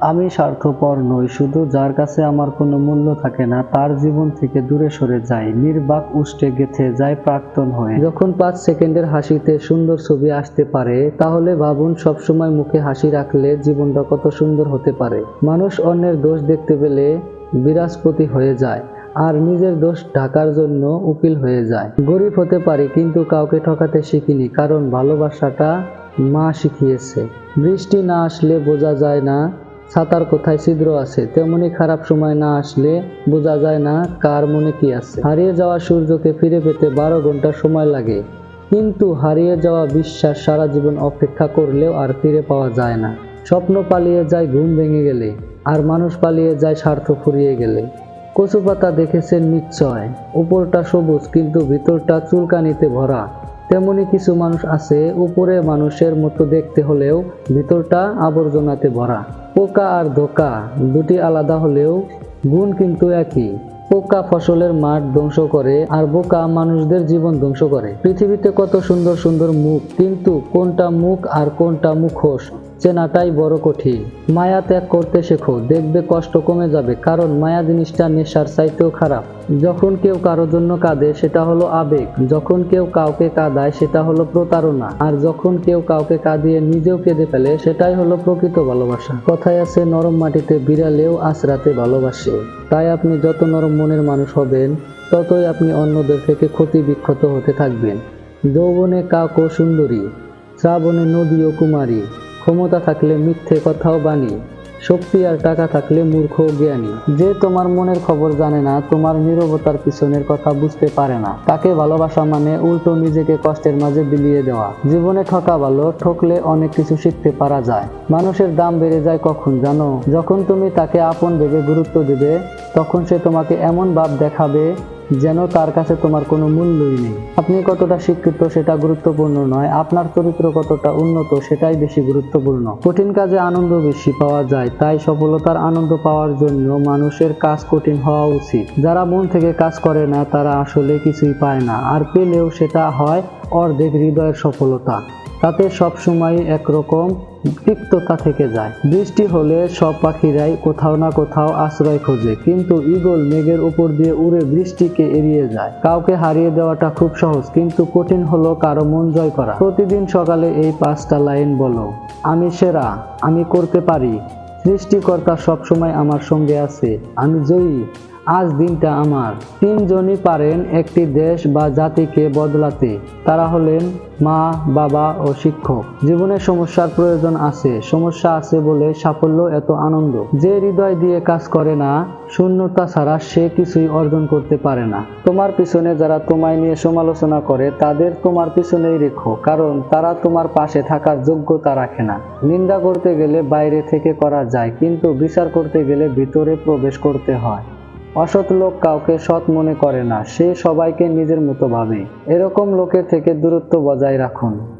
আমি স্বার্থপর নই, শুধু যার কাছে আমার কোনো মূল্য থাকে না, তার জীবন থেকে দূরে সরে যায় নির্বাক উষ্টে গেথে যায় প্রাক্তন হয়ে। যখন পাঁচ সেকেন্ডের হাসিতে সুন্দর ছবি আসতে পারে, তাহলে ভাবুন, সবসময় মুখে হাসি রাখলে জীবনটা কত সুন্দর হতে পারে। মানুষ অন্যের দোষ দেখতে পেলে বিরাজপতি হয়ে যায়, আর নিজের দোষ ঢাকার জন্য উকিল হয়ে যায়। গরিব হতে পারি, কিন্তু কাউকে ঠকাতে শিখিনি, কারণ ভালোবাসাটা মা শিখিয়েছে। বৃষ্টি না আসলে বোঝা যায় না ছাতার কোথায় ছিদ্র আছে, তেমনি খারাপ সময় না আসলে বোঝা যায় না কার মনে কি আছে। হারিয়ে যাওয়া সূর্যকে ফিরে পেতে বারো ঘণ্টা সময় লাগে, কিন্তু হারিয়ে যাওয়া বিশ্বাস সারা জীবন অপেক্ষা করলেও আর ফিরে পাওয়া যায় না। স্বপ্ন পালিয়ে যায়, ঘুম ভেঙে গেলে, আর মানুষ পালিয়ে যায়, স্বার্থ ফুরিয়ে গেলে। কচু পাতা দেখেছেন নিশ্চয়, উপরটা সবুজ কিন্তু ভিতরটা চুলকানিতে ভরা। তেমনি কিছু মানুষ আছে, উপরে মানুষের মতো দেখতে হলেও ভিতরটা আবর্জনাতে ভরা। পোকা আর ধোকা, দুটি আলাদা হলেও গুণ কিন্তু একই। পোকা ফসলের মাঠ ধ্বংস করে আর বোকা মানুষদের জীবন ধ্বংস করে। পৃথিবীতে কত সুন্দর সুন্দর মুখ, কিন্তু কোনটা মুখ আর কোনটা মুখোশ? চেনাটাই বড় কঠিন। মায়া ত্যাগ করতে শেখো, দেখবে কষ্ট কমে যাবে, কারণ মায়া জিনিসটা নেশার চাইতেও খারাপ। যখন কেউ কারোর জন্য কাঁদে, সেটা হলো আবেগ। যখন কেউ কাউকে কাঁদায়, সেটা হলো প্রতারণা। আর যখন কেউ কাউকে কাঁদিয়ে নিজেও কেঁদে ফেলে, সেটাই হলো প্রকৃত ভালোবাসা। কথায় আছে, নরম মাটিতে বিড়ালেও আশ্রাতে ভালোবাসে। তাই আপনি যত নরম মনের মানুষ হবেন, ততই আপনি অন্যদের থেকে ক্ষতি বিক্ষত হতে থাকবেন। যৌবনে কাক ও সুন্দরী, শ্রাবণে নদী ও কুমারী ক্ষমতা থাকলে মিথ্যে কথাও বাণী, শক্তি আর টাকা থাকলে মূর্খ জ্ঞানী। যে তোমার মনের খবর জানে না, তোমার নীরবতার পিছনের কথা বুঝতে পারে না। তাকে ভালোবাসা মানে উল্টো নিজেকে কষ্টের মাঝে বিলিয়ে দেওয়া। জীবনে ঠকা ভালো, ঠকলে অনেক কিছু শিখতে পারা যায়। মানুষের দাম বেড়ে যায় কখন জানো? যখন তুমি তাকে আপন ভেবে গুরুত্ব দেবে, তখন সে তোমাকে এমন ভাব দেখাবে যেন তার কাছে তোমার কোনো মূল্যই নেই। আপনি কতটা শিক্ষিত সেটা গুরুত্বপূর্ণ নয়, আপনার চরিত্র কতটা উন্নত সেটাই বেশি গুরুত্বপূর্ণ। কঠিন কাজে আনন্দ বেশি পাওয়া যায়, তাই সফলতার আনন্দ পাওয়ার জন্য মানুষের কাজ কঠিন হওয়া উচিত। যারা মন থেকে কাজ করে না, তারা আসলে কিছুই পায় না, আর পেলেও সেটা হয় অর্ধেক হৃদয়ের সফলতা। তাতে সবসময় একরকম তিক্ততা থেকে যায়। বৃষ্টি হলে সব পাখিরাই কোথাও না কোথাও আশ্রয় খোঁজে, কিন্তু ঈগল মেঘের উপর দিয়ে উড়ে বৃষ্টিকে এড়িয়ে যায়। কাউকে হারিয়ে দেওয়াটা খুব সহজ, কিন্তু কঠিন হলো কারও মন জয় করা। প্রতিদিন সকালে এই পাঁচটা লাইন বলো, আমি সেরা, আমি করতে পারি। সৃষ্টিকর্তা সবসময় আমার সঙ্গে আছে। আমি জয়ী আজ দিনটা আমার। তিনজনই পারেন একটি দেশ বা জাতিকে বদলাতে। তারা হলেন মা, বাবা ও শিক্ষক। জীবনে সমস্যার প্রয়োজন আছে। সমস্যা আছে বলে সাফল্য এত আনন্দ। যে হৃদয় দিয়ে কাজ করে না, শূন্যতা ছাড়া সে কিছুই অর্জন করতে পারে না। তোমার পিছনে যারা তোমায় নিয়ে সমালোচনা করে, তাদের তোমার পিছনেই রেখো। কারণ তারা তোমার পাশে থাকার যোগ্যতা রাখে না। নিন্দা করতে গেলে বাইরে থেকে করা যায়, কিন্তু বিচার করতে গেলে ভিতরে প্রবেশ করতে হয়। অসৎ লোক কাউকে সৎ মনে করে না, সে সবাইকে নিজের মতো ভাবে। এরকম লোকের থেকে দূরত্ব বজায় রাখুন।